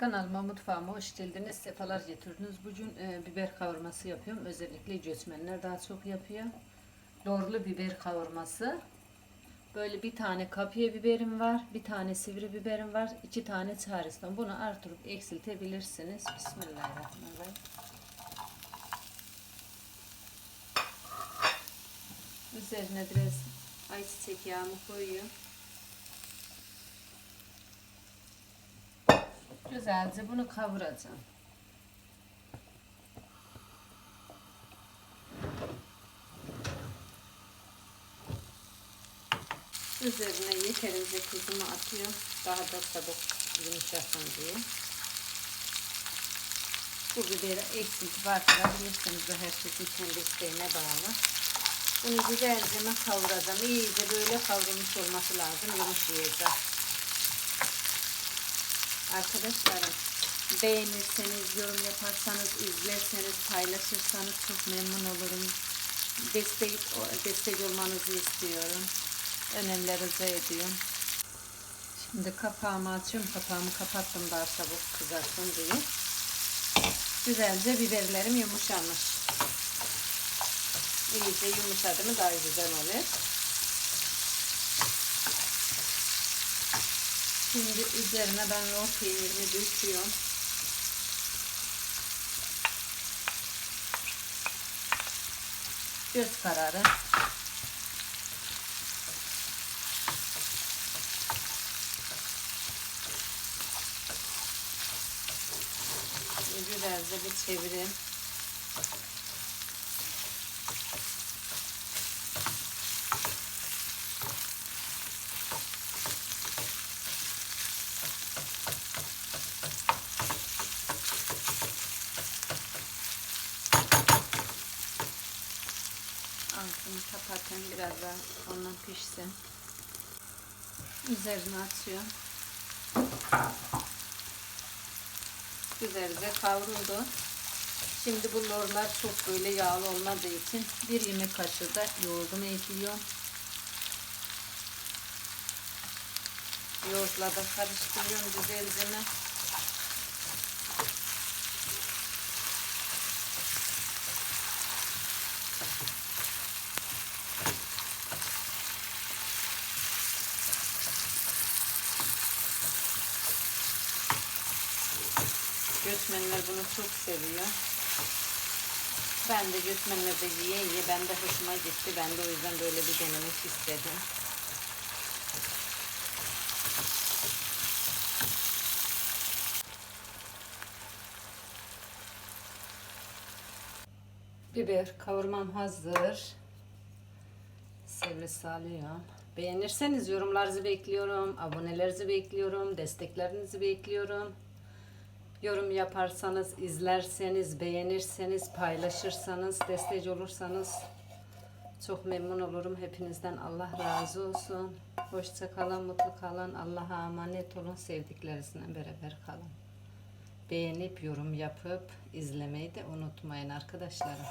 Kanalıma mutfağıma hoş geldiniz. Sefalar getirdiniz. Bugün e, biber kavurması yapıyorum. Özellikle göçmenler daha çok yapıyor. Lorlu biber kavurması. Böyle bir tane kapya biberim var. Bir tane sivri biberim var. iki tane çareston. Bunu artırıp eksiltebilirsiniz. Bismillahirrahmanirrahim. Üzerine biraz ayçiçek yağımı koyuyorum. Güzelce bunu kavuracağım. Üzerine yeterince tuzumu atıyorum. Daha da çabuk yumuşasın diye. Bu biberi eksiltip artırabilirsiniz de herkesin kendi isteğine bağlı. Bunu güzelce kavuracağım. İyice böyle kavrulmuş olması lazım. Yumuşayacak. Arkadaşlarım beğenirseniz, yorum yaparsanız, izlerseniz, paylaşırsanız çok memnun olurum. Destek, destek olmanızı istiyorum. Önemli ediyorum. Şimdi kapağımı açıyorum. Kapağımı kapattım daha çabuk kızarsın diye. Güzelce biberlerim yumuşamış. İyice yumuşadı mı daha güzel olur. Şimdi üzerine ben lor peynirini döküyorum. Göz kararı. Güzelce bir çevireyim. Altını kapatın biraz daha ondan pişsin. Üzerine atıyorum. Güzelce kavruldu. Şimdi bu lorlar çok böyle yağlı olmadığı için bir yemek kaşığı da yoğurdumu ekliyorum. Yoğurtla da karıştırıyorum güzelce. Göçmenler bunu çok seviyor. Ben de göçmenler de yiye yiye ben de hoşuma gitti. Ben de o yüzden böyle bir denemek istedim. Biber kavurmam hazır. Servis alıyorum. Beğenirseniz yorumlarınızı bekliyorum. Abonelerinizi bekliyorum. Desteklerinizi bekliyorum. Yorum yaparsanız, izlerseniz, beğenirseniz, paylaşırsanız, destek olursanız çok memnun olurum. Hepinizden Allah razı olsun. Hoşça kalın, mutlu kalın. Allah'a emanet olun. Sevdiklerinizle beraber kalın. Beğenip, yorum yapıp, izlemeyi de unutmayın arkadaşlarım.